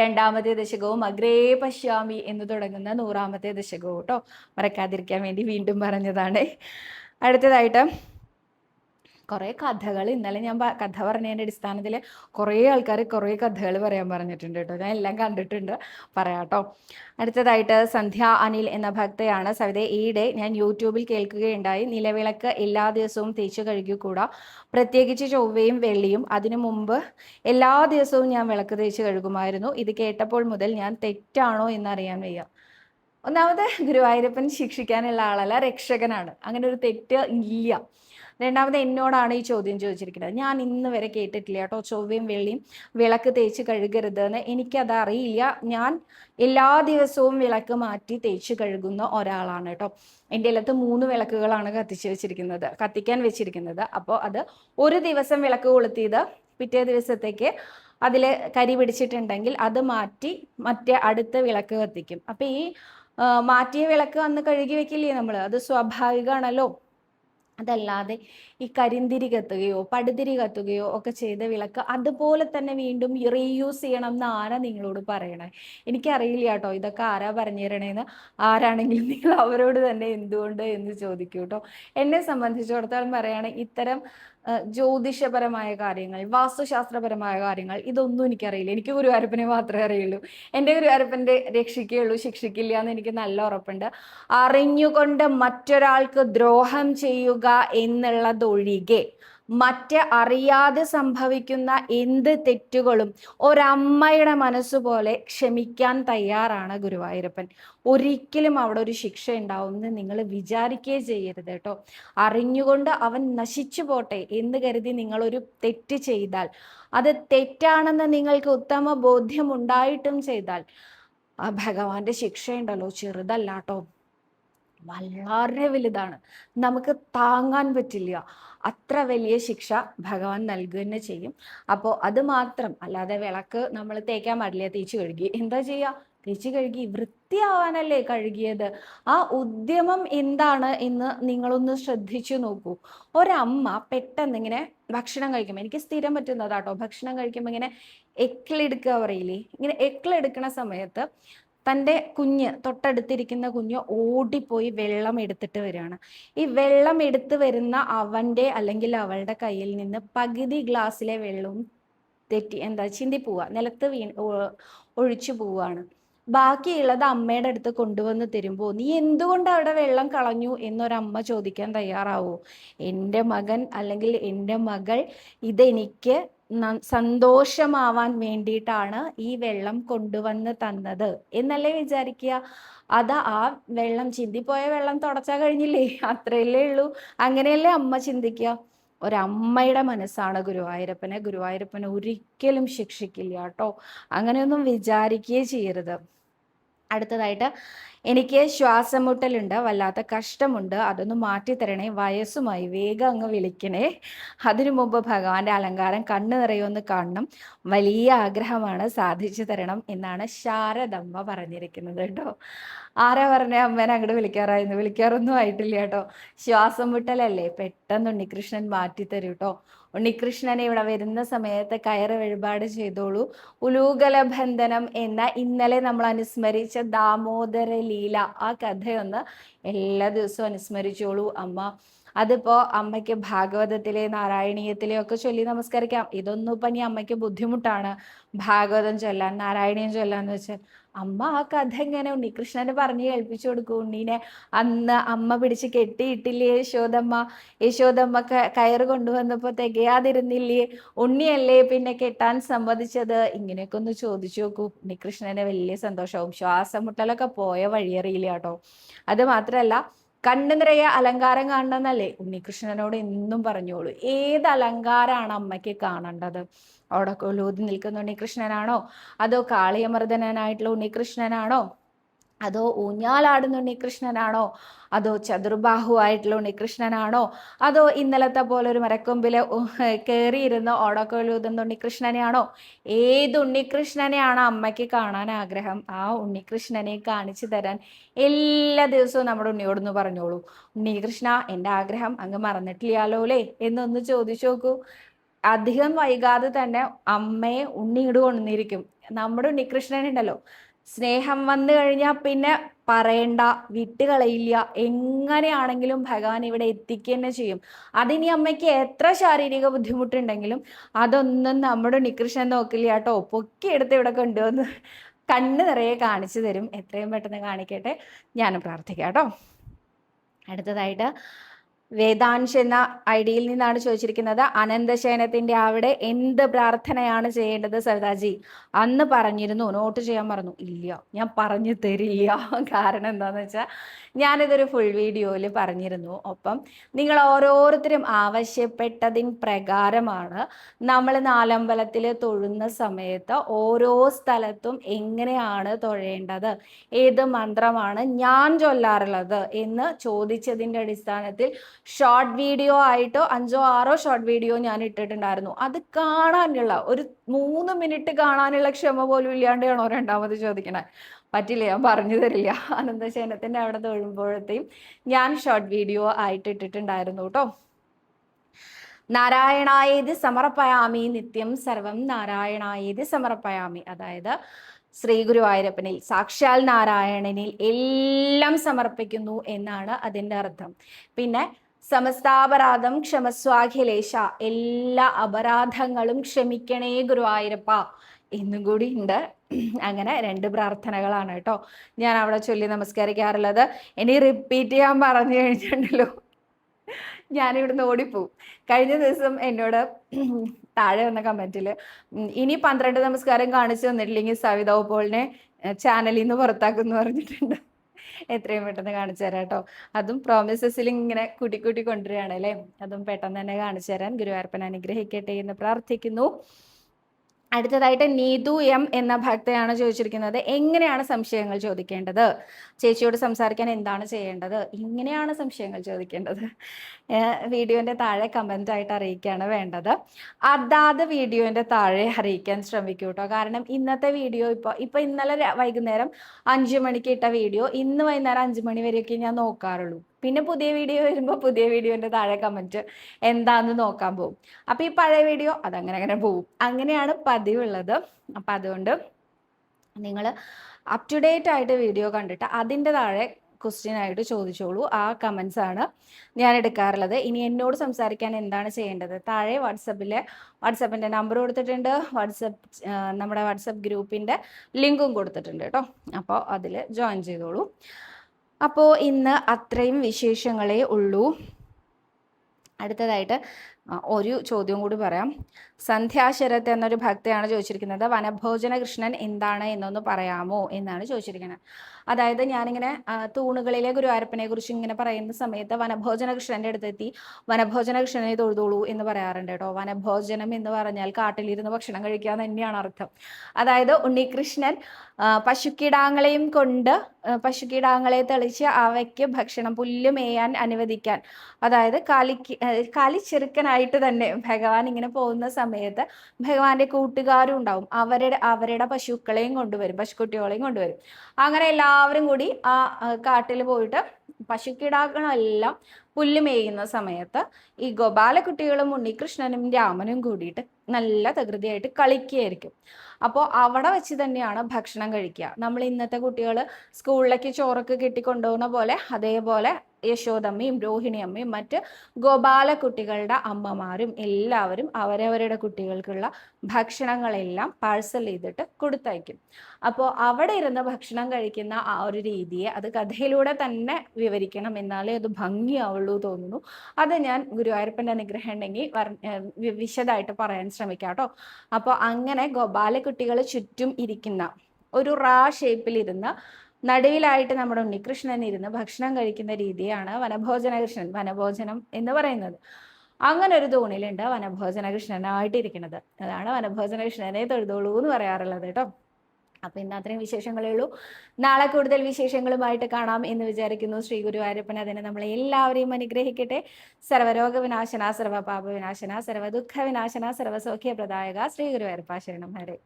രണ്ടാമത്തെ ദശകവും അഗ്രേ പശ്യാമി എന്ന് തുടങ്ങുന്ന നൂറാമത്തെ ദശകവും കേട്ടോ. മറക്കാതിരിക്കാൻ വേണ്ടി വീണ്ടും പറഞ്ഞതാണ്. അടുത്തതായിട്ട് കുറേ കഥകൾ. ഇന്നലെ ഞാൻ കഥ പറഞ്ഞതിന്റെ അടിസ്ഥാനത്തിൽ കുറേ ആൾക്കാർ കുറേ കഥകൾ പറയാൻ പറഞ്ഞിട്ടുണ്ട് കേട്ടോ. ഞാൻ എല്ലാം കണ്ടിട്ടുണ്ട്. പറയാം കേട്ടോ അടുത്തതായിട്ട് സന്ധ്യ അനിൽ എന്ന ഭക്തയാണ്. സവിത ഈയിടെ ഞാൻ യൂട്യൂബിൽ കേൾക്കുകയുണ്ടായി. നിലവിളക്ക് എല്ലാ ദിവസവും തേച്ച് കഴുകിക്കൂടാ. പ്രത്യേകിച്ച് ചൊവ്വയും വെള്ളിയും. അതിനു മുമ്പ് എല്ലാ ദിവസവും ഞാൻ വിളക്ക് തേച്ച് കഴുകുമായിരുന്നു. ഇത് കേട്ടപ്പോൾ മുതൽ ഞാൻ തെറ്റാണോ എന്നറിയാൻ വയ്യ. ഒന്നാമത് ഗുരുവായൂരപ്പൻ ശിക്ഷിക്കാനുള്ള ആളല്ല രക്ഷകനാണ്. അങ്ങനെ ഒരു തെറ്റ് ഇല്ല. രണ്ടാമത് എന്നോടാണ് ഈ ചോദ്യം ചോദിച്ചിരിക്കുന്നത്. ഞാൻ ഇന്ന് വരെ കേട്ടിട്ടില്ല കേട്ടോ. ചൊവ്വയും വെള്ളിയും വിളക്ക് തേച്ച് കഴുകരുതെന്ന്. എനിക്കത് അറിയില്ല. ഞാൻ എല്ലാ ദിവസവും വിളക്ക് മാറ്റി തേച്ച് കഴുകുന്ന ഒരാളാണ് കേട്ടോ. എന്റെ ഇല്ലത്ത് മൂന്ന് വിളക്കുകളാണ് കത്തിച്ച് വെച്ചിരിക്കുന്നത് കത്തിക്കാൻ വെച്ചിരിക്കുന്നത്. അപ്പോൾ അത് ഒരു ദിവസം വിളക്ക് കൊളുത്തിയത് പിറ്റേ ദിവസത്തേക്ക് അതിൽ കരി പിടിച്ചിട്ടുണ്ടെങ്കിൽ അത് മാറ്റി മറ്റേ അടുത്ത വിളക്ക് കത്തിക്കും. അപ്പം ഈ മാറ്റിയ വിളക്ക് വന്ന് കഴുകി വെക്കില്ലേ നമ്മൾ അത് സ്വാഭാവികമാണല്ലോ അതല്ലാതെ ഈ കരിന്തിരി കത്തുകയോ പടുതിരി കത്തുകയോ ഒക്കെ ചെയ്ത വിളക്ക് അതുപോലെ തന്നെ വീണ്ടും റീയൂസ് ചെയ്യണം എന്ന് ആരാ നിങ്ങളോട് പറയണേ. എനിക്കറിയില്ല കേട്ടോ ഇതൊക്കെ ആരാ പറഞ്ഞു തരണേന്ന്. ആരാണെങ്കിലും നിങ്ങൾ അവരോട് തന്നെ എന്തുകൊണ്ട് എന്ന് ചോദിക്കൂ കേട്ടോ. എന്നെ സംബന്ധിച്ചിടത്തോളം പറയുകയാണെങ്കിൽ ഇത്തരം ജ്യോതിഷപരമായ കാര്യങ്ങൾ വാസ്തുശാസ്ത്രപരമായ കാര്യങ്ങൾ ഇതൊന്നും എനിക്കറിയില്ല. എനിക്ക് ഗുരുവായൂരപ്പനെ മാത്രമേ അറിയുള്ളൂ. എന്റെ ഗുരുവായൂരപ്പന്റെ രക്ഷിക്കുകയുള്ളൂ ശിക്ഷിക്കില്ല എന്ന് എനിക്ക് നല്ല ഉറപ്പുണ്ട്. അറിഞ്ഞുകൊണ്ട് മറ്റൊരാൾക്ക് ദ്രോഹം ചെയ്യുക എന്നുള്ളതൊഴികെ മറ്റ് അറിയാതെ സംഭവിക്കുന്ന എന്ത് തെറ്റുകളും ഒരമ്മയുടെ മനസ്സുപോലെ ക്ഷമിക്കാൻ തയ്യാറാണ് ഗുരുവായൂരപ്പൻ. ഒരിക്കലും അവിടെ ഒരു ശിക്ഷ ഉണ്ടാവുമെന്ന് നിങ്ങൾ വിചാരിക്കുകയേ ചെയ്യരുത് കേട്ടോ. അറിഞ്ഞുകൊണ്ട് അവൻ നശിച്ചു പോട്ടെ എന്ന് കരുതി നിങ്ങളൊരു തെറ്റ് ചെയ്താൽ. അത് തെറ്റാണെന്ന് നിങ്ങൾക്ക് ഉത്തമ ബോധ്യം ഉണ്ടായിട്ടും ചെയ്താൽ. ആ ഭഗവാന്റെ ശിക്ഷയുണ്ടല്ലോ ചെറുതല്ലാട്ടോ വളരെ വലുതാണ്. നമുക്ക് താങ്ങാൻ പറ്റില്ല. അത്ര വലിയ ശിക്ഷ ഭഗവാൻ നൽകുക തന്നെ ചെയ്യും. അപ്പോൾ അത് മാത്രം അല്ലാതെ വിളക്ക് നമ്മൾ തേക്കാൻ പാടില്ല തേച്ച് കഴുകി. എന്താ ചെയ്യുക തേച്ച് കഴുകി വൃത്തിയാവാനല്ലേ കഴുകിയത്? ആ ഉദ്യമം എന്താണ് എന്ന് നിങ്ങളൊന്ന് ശ്രദ്ധിച്ചു നോക്കൂ. ഒരമ്മ പെട്ടെന്ന് ഇങ്ങനെ ഭക്ഷണം കഴിക്കുമ്പോൾ എനിക്ക് സ്ഥിരം പറ്റുന്നതാട്ടോ ഭക്ഷണം കഴിക്കുമ്പോൾ ഇങ്ങനെ എക്കിളെടുക്കുക പറയില്ലേ? ഇങ്ങനെ എക്കിളെടുക്കണ സമയത്ത് തന്റെ കുഞ്ഞ് തൊട്ടടുത്തിരിക്കുന്ന കുഞ്ഞ് ഓടിപ്പോയി വെള്ളം എടുത്തിട്ട് വരികയാണ്. ഈ വെള്ളം എടുത്ത് വരുന്ന അവന്റെ അല്ലെങ്കിൽ അവളുടെ കയ്യിൽ നിന്ന് പകുതി ഗ്ലാസ്സിലെ വെള്ളവും തെറ്റി എന്താ ചിന്തി പോവുക. നിലത്ത് വീ ഒഴിച്ചു പോവുകയാണ്. ബാക്കിയുള്ളത് അമ്മയുടെ അടുത്ത് കൊണ്ടുവന്ന് തരുമ്പോൾ നീ എന്തുകൊണ്ട് അവിടെ വെള്ളം കളഞ്ഞു? എന്നൊരമ്മ ചോദിക്കാൻ തയ്യാറാവോ? എന്റെ മകൻ അല്ലെങ്കിൽ എന്റെ മകൾ ഇതെനിക്ക് സന്തോഷമാവാൻ വേണ്ടിയിട്ടാണ് ഈ വെള്ളം കൊണ്ടുവന്ന് തന്നത്. എന്നല്ലേ വിചാരിക്കുക അത് ആ വെള്ളം ചിന്തിപ്പോയ വെള്ളം തുടച്ചാൽ കഴിഞ്ഞില്ലേ? അത്രയല്ലേ ഉള്ളൂ. അങ്ങനെയല്ലേ അമ്മ ചിന്തിക്കുക ഒരമ്മയുടെ മനസ്സാണ് ഗുരുവായൂരപ്പനെ. ഗുരുവായൂരപ്പനെ ഒരിക്കലും ശിക്ഷിക്കില്ല കേട്ടോ അങ്ങനെയൊന്നും വിചാരിക്കുകയേ ചെയ്യരുത്. അടുത്തതായിട്ട് എനിക്ക് ശ്വാസം മുട്ടലുണ്ട് വല്ലാത്ത കഷ്ടമുണ്ട് അതൊന്ന് മാറ്റിത്തരണേ വയസ്സുമായി വേഗം അങ്ങ് വിളിക്കണേ. അതിനു മുമ്പ് ഭഗവാന്റെ അലങ്കാരം കണ്ണു നിറയൊന്ന് കാണണം. വലിയ ആഗ്രഹമാണ് സാധിച്ചു തരണം എന്നാണ് ശാരദമ്മ പറഞ്ഞിരിക്കുന്നത് കേട്ടോ. ആരാ പറഞ്ഞ? അമ്മേനെ അങ്ങോട്ട് വിളിക്കാറായിരുന്നു വിളിക്കാറൊന്നും ആയിട്ടില്ല കേട്ടോ. ശ്വാസം മുട്ടലല്ലേ പെട്ടെന്ന് ഉണ്ണികൃഷ്ണൻ മാറ്റിത്തരും കേട്ടോ ഉണ്ണികൃഷ്ണനെ ഇവിടെ വരുന്ന സമയത്ത് കയറ് വഴിപാട് ചെയ്തോളൂ. ഉലൂകല ബന്ധനം എന്ന ഇന്നലെ നമ്മൾ അനുസ്മരിച്ച ദാമോദര ലീല ആ കഥയൊന്ന് എല്ലാ ദിവസവും അനുസ്മരിച്ചോളൂ. അമ്മ അതിപ്പോ അമ്മയ്ക്ക് ഭാഗവതത്തിലെ നാരായണീയത്തിലെ ഒക്കെ ചൊല്ലി നമസ്കരിക്കാം. ഇതൊന്നും ഇപ്പൊ ഇനി അമ്മയ്ക്ക് ബുദ്ധിമുട്ടാണ്. ഭാഗവതം ചൊല്ലാൻ നാരായണീയം ചൊല്ലാന്ന് വെച്ചാൽ അമ്മ ആ കഥ എങ്ങനെ ഉണ്ണി കൃഷ്ണനെ പറഞ്ഞ് കേൾപ്പിച്ചു കൊടുക്കും? ഉണ്ണീനെ അന്ന് അമ്മ പിടിച്ച് കെട്ടിയിട്ടില്ലേ യശോദമ്മ? യശോദമ്മ കയറ് കൊണ്ടുവന്നപ്പോ തികയാതിരുന്നില്ലേ ഉണ്ണിയല്ലേ പിന്നെ കെട്ടാൻ സമ്മതിച്ചത്? ഇങ്ങനെയൊക്കെ ഒന്ന് ചോദിച്ചു നോക്കൂ. ഉണ്ണികൃഷ്ണന് വലിയ സന്തോഷവും ശ്വാസം മുട്ടലൊക്കെ പോയ വഴിയറിയില്ല കേട്ടോ. അത് മാത്രല്ല കണ്ണു നിറയെ അലങ്കാരം കാണണമെന്നല്ലേ? ഉണ്ണികൃഷ്ണനോട് എന്നും പറഞ്ഞോളൂ. ഏത് അലങ്കാരമാണ് അമ്മയ്ക്ക് കാണേണ്ടത്? അവിടെ കൊലൂതി നിൽക്കുന്ന ഉണ്ണികൃഷ്ണനാണോ? അതോ കാളിയമർദ്ദനായിട്ടുള്ള ഉണ്ണികൃഷ്ണനാണോ? അതോ ഊഞ്ഞാലാടുന്ന ഉണ്ണികൃഷ്ണനാണോ? അതോ ചതുർബാഹുവായിട്ടുള്ള ഉണ്ണികൃഷ്ണനാണോ അതോ ഇന്നലത്തെ പോലെ ഒരു മരക്കൊമ്പിൽ കയറിയിരുന്ന ഓടക്കൊഴുതുന്ന ഉണ്ണികൃഷ്ണനെയാണോ ഏത് ഉണ്ണികൃഷ്ണനെയാണ് അമ്മയ്ക്ക് കാണാൻ ആഗ്രഹം? ആ ഉണ്ണികൃഷ്ണനെ കാണിച്ചു തരാൻ എല്ലാ ദിവസവും നമ്മുടെ ഉണ്ണിയോടൊന്ന് പറഞ്ഞോളൂ. ഉണ്ണികൃഷ്ണ എന്റെ ആഗ്രഹം അങ്ങ് മറന്നിട്ടില്ലാലോ അല്ലേ? എന്നൊന്ന് ചോദിച്ചു നോക്കൂ. അധികം വൈകാതെ തന്നെ അമ്മയെ ഉണ്ണിയിട് കൊണ്ടിരിക്കും നമ്മുടെ ഉണ്ണികൃഷ്ണൻ ഉണ്ടല്ലോ സ്നേഹം വന്നു കഴിഞ്ഞാൽ പിന്നെ പറയണ്ട വിട്ടുകളയില്ല. എങ്ങനെയാണെങ്കിലും ഭഗവാൻ ഇവിടെ എത്തിക്കുക തന്നെ ചെയ്യും. അതിനി അമ്മയ്ക്ക് എത്ര ശാരീരിക ബുദ്ധിമുട്ടുണ്ടെങ്കിലും അതൊന്നും നമ്മുടെ ഉണ്ണികൃഷ്ണൻ നോക്കില്ല കേട്ടോ. പൊക്കിയെടുത്ത് ഇവിടെ കൊണ്ടുവന്ന് കണ്ണ് നിറയെ കാണിച്ചു തരും. എത്രയും പെട്ടെന്ന് കാണിക്കട്ടെ. ഞാനും പ്രാർത്ഥിക്കാം കേട്ടോ. അടുത്തതായിട്ട് വേദാംശ് എന്ന ഐ ഡിയിൽ നിന്നാണ് ചോദിച്ചിരിക്കുന്നത്. അനന്തശയനത്തിന്റെ അവിടെ എന്ത് പ്രാർത്ഥനയാണ് ചെയ്യേണ്ടത് സവിതാജി അന്ന് പറഞ്ഞിരുന്നു. നോട്ട് ചെയ്യാൻ പറഞ്ഞു ഇല്ല ഞാൻ പറഞ്ഞു തരില്ല. കാരണം എന്താന്ന് വെച്ചാൽ ഞാനിതൊരു ഫുൾ വീഡിയോയിൽ പറഞ്ഞിരുന്നു. ഒപ്പം നിങ്ങൾ ഓരോരുത്തരും ആവശ്യപ്പെട്ടതിൻ പ്രകാരമാണ് നമ്മൾ നാലമ്പലത്തിൽ തൊഴുന്ന സമയത്ത് ഓരോ സ്ഥലത്തും എങ്ങനെയാണ് തൊഴേണ്ടത്? ഏത് മന്ത്രമാണ് ഞാൻ ചൊല്ലാറുള്ളത് എന്ന് ചോദിച്ചതിന്റെ അടിസ്ഥാനത്തിൽ ഷോർട്ട് വീഡിയോ ആയിട്ടോ അഞ്ചോ ആറോ ഷോർട്ട് വീഡിയോ ഞാൻ ഇട്ടിട്ടുണ്ടായിരുന്നു. അത് കാണാനുള്ള ഒരു മൂന്ന് മിനിറ്റ് കാണാനുള്ള ക്ഷമ പോലും ഇല്ലാണ്ടാണോ രണ്ടാമത് ചോദിക്കണേ. പറ്റില്ല ഞാൻ പറഞ്ഞു തരില്ല. അനന്തശേനത്തിന്റെ അവിടെ തൊഴുമ്പോഴത്തെയും ഞാൻ ഷോർട്ട് വീഡിയോ ആയിട്ട് ഇട്ടിട്ടുണ്ടായിരുന്നു കേട്ടോ. നാരായണായേതി സമർപ്പയാമി നിത്യം സർവം നാരായണായേതി സമർപ്പയാമി. അതായത് ശ്രീ ഗുരുവായൂരപ്പനിൽ സാക്ഷാൽ നാരായണനിൽ എല്ലാം സമർപ്പിക്കുന്നു എന്നാണ് അതിന്റെ അർത്ഥം. പിന്നെ സമസ്താപരാധം ക്ഷമസ്വാഖിലേശ എല്ലാ അപരാധങ്ങളും ക്ഷമിക്കണേ ഗുരുവായൂരപ്പ. എന്നും കൂടി ഉണ്ട് അങ്ങനെ രണ്ട് പ്രാർത്ഥനകളാണ് കേട്ടോ. ഞാൻ അവിടെ ചൊല്ലി നമസ്കരിക്കാറുള്ളത്. ഇനി റിപ്പീറ്റ് ചെയ്യാൻ പറഞ്ഞു കഴിഞ്ഞിട്ടുണ്ടല്ലോ. ഞാനിവിടുന്ന് ഓടിപ്പോവും. കഴിഞ്ഞ ദിവസം എന്നോട് താഴെ വന്ന കമന്റിൽ ഇനി പന്ത്രണ്ട് നമസ്കാരം കാണിച്ചു തന്നിട്ടില്ലെങ്കിൽ സവിതാ പോളിനെ ചാനലിൽ നിന്ന് പുറത്താക്കുമെന്ന് പറഞ്ഞിട്ടുണ്ട്. എത്രയും പെട്ടെന്ന് കാണിച്ചു തരാം കേട്ടോ. അതും പ്രോമിസസിൽ ഇങ്ങനെ കൂട്ടി കൂട്ടി കൊണ്ടുവരികയാണ് അല്ലേ അതും പെട്ടെന്ന് തന്നെ കാണിച്ചു തരാൻ ഗുരുവായൂരപ്പൻ അനുഗ്രഹിക്കട്ടെ എന്ന് പ്രാർത്ഥിക്കുന്നു. അടുത്തതായിട്ട് നീതു എം എന്ന ഭക്തയാണ് ചോദിച്ചിരിക്കുന്നത്. എങ്ങനെയാണ് സംശയങ്ങൾ ചോദിക്കേണ്ടത്? ചേച്ചിയോട് സംസാരിക്കാൻ എന്താണ് ചെയ്യേണ്ടത്? ഇങ്ങനെയാണ് സംശയങ്ങൾ ചോദിക്കേണ്ടത്. വീഡിയോന്റെ താഴെ കമന്റ് ആയിട്ട് അറിയിക്കുകയാണ് വേണ്ടത്. അതാത് വീഡിയോന്റെ താഴെ അറിയിക്കാൻ ശ്രമിക്കൂ കേട്ടോ കാരണം ഇന്നത്തെ വീഡിയോ ഇപ്പോൾ ഇപ്പോൾ ഇന്നലെ വൈകുന്നേരം അഞ്ച് മണിക്ക് ഇട്ട വീഡിയോ ഇന്ന് വൈകുന്നേരം അഞ്ച് മണി വരെയൊക്കെ ഞാൻ നോക്കാറുള്ളൂ. പിന്നെ പുതിയ വീഡിയോ വരുമ്പോൾ പുതിയ വീഡിയോന്റെ താഴെ കമന്റ് എന്താന്ന് നോക്കാൻ പോകും അപ്പോൾ ഈ പഴയ വീഡിയോ അതങ്ങനെ അങ്ങനെ പോവും. അങ്ങനെയാണ് പതിവുള്ളത്. അപ്പം അതുകൊണ്ട് നിങ്ങൾ അപ് ടു ഡേറ്റ് ആയിട്ട് വീഡിയോ കണ്ടിട്ട് അതിന്റെ താഴെ ക്വസ്റ്റ്യൻ ആയിട്ട് ചോദിച്ചോളൂ. ആ കമൻസ് ആണ് ഞാൻ എടുക്കാറുള്ളത്. ഇനി എന്നോട് സംസാരിക്കാൻ എന്താണ് ചെയ്യേണ്ടത്? താഴെ വാട്സപ്പിലെ വാട്സപ്പിന്റെ നമ്പർ കൊടുത്തിട്ടുണ്ട്. വാട്സപ്പ് നമ്മുടെ വാട്സപ്പ് ഗ്രൂപ്പിന്റെ ലിങ്കും കൊടുത്തിട്ടുണ്ട് കേട്ടോ. അപ്പോൾ അതിൽ ജോയിൻ ചെയ്തോളൂ. അപ്പോൾ ഇന്ന് അത്രയും വിശേഷങ്ങളേ ഉള്ളൂ. അടുത്തതായിട്ട് ഒരു ചോദ്യം കൂടി പറയാം. സന്ധ്യാശരത്ത് എന്നൊരു ഭക്തയാണ് ചോദിച്ചിരിക്കുന്നത്. വനഭോജന കൃഷ്ണൻ എന്താണ് എന്നൊന്ന് പറയാമോ എന്നാണ് ചോദിച്ചിരിക്കുന്നത്. അതായത് ഞാനിങ്ങനെ തൂണുകളിലെ ഗുരുവായൂരപ്പനെ കുറിച്ച് ഇങ്ങനെ പറയുന്ന സമയത്ത് വനഭോജന കൃഷ്ണന്റെ അടുത്തെത്തി. വനഭോജന കൃഷ്ണനെ തൊഴുതോളൂ എന്ന് പറയാറുണ്ട് കേട്ടോ. വനഭോജനം എന്ന് പറഞ്ഞാൽ കാട്ടിലിരുന്ന് ഭക്ഷണം കഴിക്കുക തന്നെയാണ് അർത്ഥം. അതായത് ഉണ്ണികൃഷ്ണൻ പശുക്കിടാങ്ങളെയും കൊണ്ട് പശുക്കിടാങ്ങളെ തെളിച്ച് അവയ്ക്ക് ഭക്ഷണം പുല്ല് മേയാൻ അനുവദിക്കാൻ. അതായത് കാലിക്ക് കാലിച്ചെറുക്കനായിട്ട് തന്നെ ഭഗവാൻ ഇങ്ങനെ പോകുന്ന സമയത്ത് ഭഗവാന്റെ കൂട്ടുകാരും ഉണ്ടാവും. അവരുടെ അവരുടെ പശുക്കളെയും കൊണ്ടുവരും പശുക്കുട്ടികളെയും കൊണ്ടുവരും. അങ്ങനെ എല്ലാവരും കൂടി ആ കാട്ടിൽ പോയിട്ട് പശുക്കിടാക്കളെല്ലാം പുല്ല് മേയുന്ന സമയത്ത് ഈ ഗോപാലക്കുട്ടികളും ഉണ്ണികൃഷ്ണനും രാമനും കൂടിയിട്ട് നല്ല തകൃതിയായിട്ട് കളിക്കുകയായിരിക്കും. അപ്പോൾ അവിടെ വെച്ച് തന്നെയാണ് ഭക്ഷണം കഴിക്കുക. നമ്മൾ ഇന്നത്തെ കുട്ടികൾ സ്കൂളിലേക്ക് ചോറൊക്കെ കിട്ടിക്കൊണ്ടുപോകുന്ന പോലെ അതേപോലെ യശോദമ്മയും രോഹിണിയമ്മയും മറ്റ് ഗോപാലക്കുട്ടികളുടെ അമ്മമാരും എല്ലാവരും അവരവരുടെ കുട്ടികൾക്കുള്ള ഭക്ഷണങ്ങളെല്ലാം പാഴ്സൽ ചെയ്തിട്ട് കൊടുത്തയക്കും. അപ്പോൾ അവിടെ ഇരുന്ന് ഭക്ഷണം കഴിക്കുന്ന ആ ഒരു രീതിയെ അത് കഥയിലൂടെ തന്നെ വിവരിക്കണം എന്നാലേ അത് ഭംഗിയാവുള്ളൂ തോന്നുന്നു. അത് ഞാൻ ഗുരുവായൂരപ്പന്റെ അനുഗ്രഹം ഉണ്ടെങ്കിൽ വിശദമായിട്ട് പറയാൻ ശ്രമിക്കാം കേട്ടോ. അപ്പോൾ അങ്ങനെ ഗോപാലക്കുട്ടികൾ ചുറ്റും ഇരിക്കുന്ന ഒരു റാ ഷേപ്പിലിരുന്ന് നടുവിലായിട്ട് നമ്മുടെ ഉണ്ണികൃഷ്ണൻ ഇരുന്ന് ഭക്ഷണം കഴിക്കുന്ന രീതിയാണ് വനഭോജന കൃഷ്ണൻ വനഭോജനം എന്ന് പറയുന്നത്. അങ്ങനെ ഒരു തൂണിലുണ്ട് വനഭോജന കൃഷ്ണനായിട്ടിരിക്കുന്നത് അതാണ് വനഭോജന കൃഷ്ണനെ തൊഴുതോളൂ എന്ന് പറയാറുള്ളത് കേട്ടോ. അപ്പൊ ഇന്ന് അത്രയും വിശേഷങ്ങളേ ഉള്ളൂ. നാളെ കൂടുതൽ വിശേഷങ്ങളുമായിട്ട് കാണാം എന്ന് വിചാരിക്കുന്നു. ശ്രീ ഗുരുവായൂരപ്പൻ അതിനെ നമ്മളെ എല്ലാവരെയും അനുഗ്രഹിക്കട്ടെ. സർവരോഗ വിനാശന സർവപാപ വിനാശന സർവ ദുഃഖ വിനാശന സർവസൗഖ്യ പ്രദായക ശ്രീ ഗുരുവായൂരപ്പ ശരണം ഹരേ